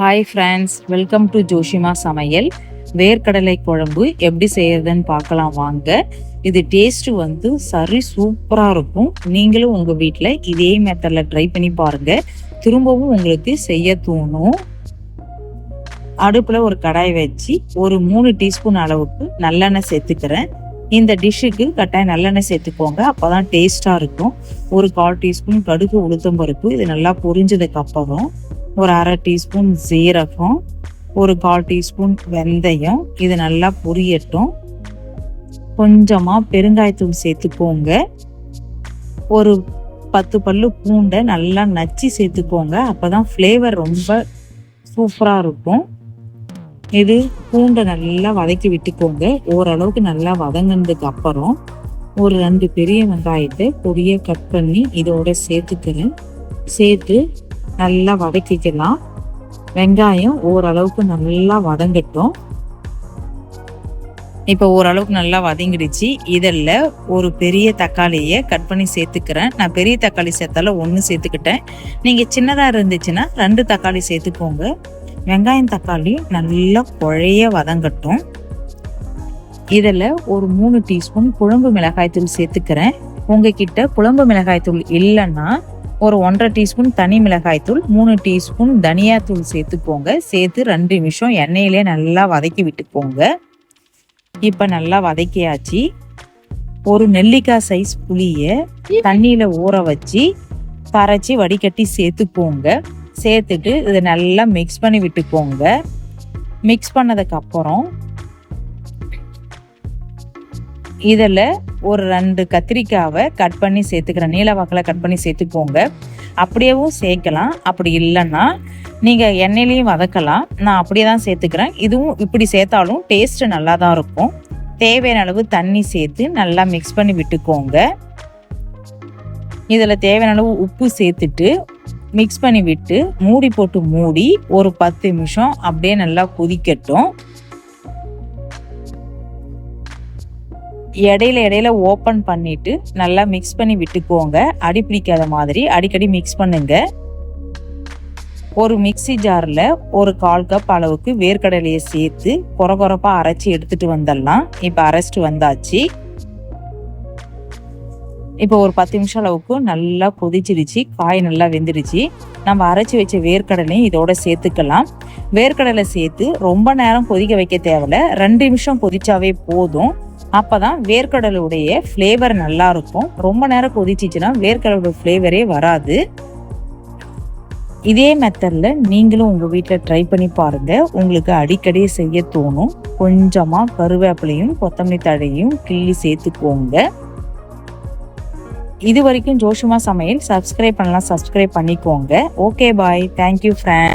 Hi friends welcome to Joshima சமையல் வேர்க்கடலை குழம்பு எப்படி செய்யறதுன்னு பார்க்கலாம் வாங்க. இது டேஸ்ட் வந்து சரி சூப்பராக இருக்கும். நீங்களும் உங்கள் வீட்டில் இதே மெத்தடில் ட்ரை பண்ணி பாருங்க. திரும்பவும் உங்களுக்கு செய்ய தோணும். அடுப்பில் ஒரு கடாய் வச்சு ஒரு மூணு டீஸ்பூன் அளவுக்கு நல்லெண்ணெய் சேர்த்துக்கிறேன். இந்த டிஷ்ஷுக்கு கட்டாயம் நல்லெண்ணெய் சேர்த்துக்கோங்க. அப்போதான் டேஸ்ட்டாக இருக்கும். ஒரு கால் டீஸ்பூன் கடுகு உளுத்தம் பருப்பு இது நல்லா பொரிஞ்சதுக்கு அப்புறம் ஒரு அரை டீஸ்பூன் சீரகம் ஒரு கால் டீஸ்பூன் வெந்தயம். இது நல்லா பொரியட்டும். கொஞ்சமாக பெருங்காயத்தூள் சேர்த்துக்கோங்க. ஒரு பத்து பல்லு பூண்டை நல்லா நச்சு சேர்த்துக்கோங்க. அப்போ தான் ஃப்ளேவர் ரொம்ப சூப்பராக இருக்கும். இது பூண்டை நல்லா வதக்கி விட்டுக்கோங்க. ஓரளவுக்கு நல்லா வதங்கினதுக்கு அப்புறம் ஒரு ரெண்டு பெரிய வெங்காயத்தை பொடியை கட் பண்ணி இதோட சேர்த்துக்கிறேன். சேர்த்து நல்லா வதக்கிக்கலாம். வெங்காயம் ஓரளவுக்கு நல்லா வதங்கட்டும். இப்போ ஓரளவுக்கு நல்லா வதங்கிடுச்சு. இதில் ஒரு பெரிய தக்காளியை கட் பண்ணி சேர்த்துக்கிறேன். நான் பெரிய தக்காளி சேர்த்தாலும் ஒன்று சேர்த்துக்கிட்டேன். நீங்கள் சின்னதாக இருந்துச்சுன்னா ரெண்டு தக்காளி சேர்த்துக்கோங்க. வெங்காயம் தக்காளி நல்லா குழைய வதங்கட்டும். இதில் ஒரு மூணு டீஸ்பூன் குழம்பு மிளகாய்த்தூள் சேர்த்துக்கிறேன். உங்ககிட்ட குழம்பு மிளகாய்த்தூள் இல்லைன்னா ஒரு ஒன்றரை டீஸ்பூன் தனி மிளகாய்த்தூள் மூணு டீஸ்பூன் தனியாத்தூள் சேர்த்துக்கோங்க சேர்த்து ரெண்டு நிமிஷம் எண்ணெயிலே நல்லா வதக்கி விட்டுக்கோங்க இப்போ நல்லா வதக்கியாச்சு. ஒரு நெல்லிக்காய் சைஸ் புளியை தண்ணியில் ஊற வச்சு கரைச்சி வடிகட்டி சேர்த்துக்கோங்க சேர்த்துட்டு இதை நல்லா மிக்ஸ் பண்ணி விட்டுக்கோங்க மிக்ஸ் பண்ணதுக்கப்புறம் இதில் ஒரு ரெண்டு கத்திரிக்காவை கட் பண்ணி சேர்த்துக்கிறேன் நீல வாக்கில் கட் பண்ணி சேர்த்துக்கோங்க. அப்படியேவும் சேர்க்கலாம். அப்படி இல்லைன்னா நீங்கள் எண்ணெயிலையும் வதக்கலாம். நான் அப்படியே தான் சேர்த்துக்கிறேன். இதுவும் இப்படி சேர்த்தாலும் டேஸ்ட்டு நல்லா தான் இருக்கும். தேவையான அளவு தண்ணி சேர்த்து நல்லா மிக்ஸ் பண்ணி விட்டுக்கோங்க. இதில் தேவையான அளவு உப்பு சேர்த்துட்டு மிக்ஸ் பண்ணி விட்டு மூடி போட்டு மூடி ஒரு பத்து நிமிஷம் அப்படியே நல்லா கொதிக்கட்டும். இடையில இடையில ஓப்பன் பண்ணிட்டு நல்லா மிக்ஸ் பண்ணி விட்டுக்கோங்க. அடி பிடிக்காத மாதிரி அடிக்கடி மிக்ஸ் பண்ணுங்க. ஒரு மிக்சி ஜாரில் ஒரு கால் கப் அளவுக்கு வேர்க்கடலையை சேர்த்து குறகுறப்பாக அரைச்சி எடுத்துட்டு வந்துடலாம். இப்போ அரைச்சிட்டு வந்தாச்சு. இப்போ ஒரு பத்து நிமிஷம் அளவுக்கு நல்லா கொதிச்சிருச்சு. காய் நல்லா வெந்துடுச்சு நம்ம அரைச்சி வச்ச வேர்க்கடலையும் இதோட சேர்த்துக்கலாம். வேர்க்கடலை சேர்த்து ரொம்ப நேரம் கொதிக்க வைக்க தேவையில்ல. ரெண்டு நிமிஷம் கொதிச்சாவே போதும். அப்பதான் வேர்க்கடலுடைய ஃப்ளேவர் நல்லா இருக்கும் ரொம்ப நேரம் கொதிச்சிச்சுன்னா வேர்க்கடலோட ஃப்ளேவரே வராது. இதே மெத்தடில் நீங்களும் உங்கள் வீட்டில் ட்ரை பண்ணி பாருங்கள் உங்களுக்கு அடிக்கடி செய்ய தோணும். கொஞ்சமாக கருவேப்பிலையும் கொத்தமல்லி தழையும் கிள்ளி சேர்த்துக்கோங்க. இது வரைக்கும் ஜோஷுமா சமையல். சப்ஸ்கிரைப் பண்ணலாம் சப்ஸ்கிரைப் பண்ணிக்கோங்க. Okay bye thank you friend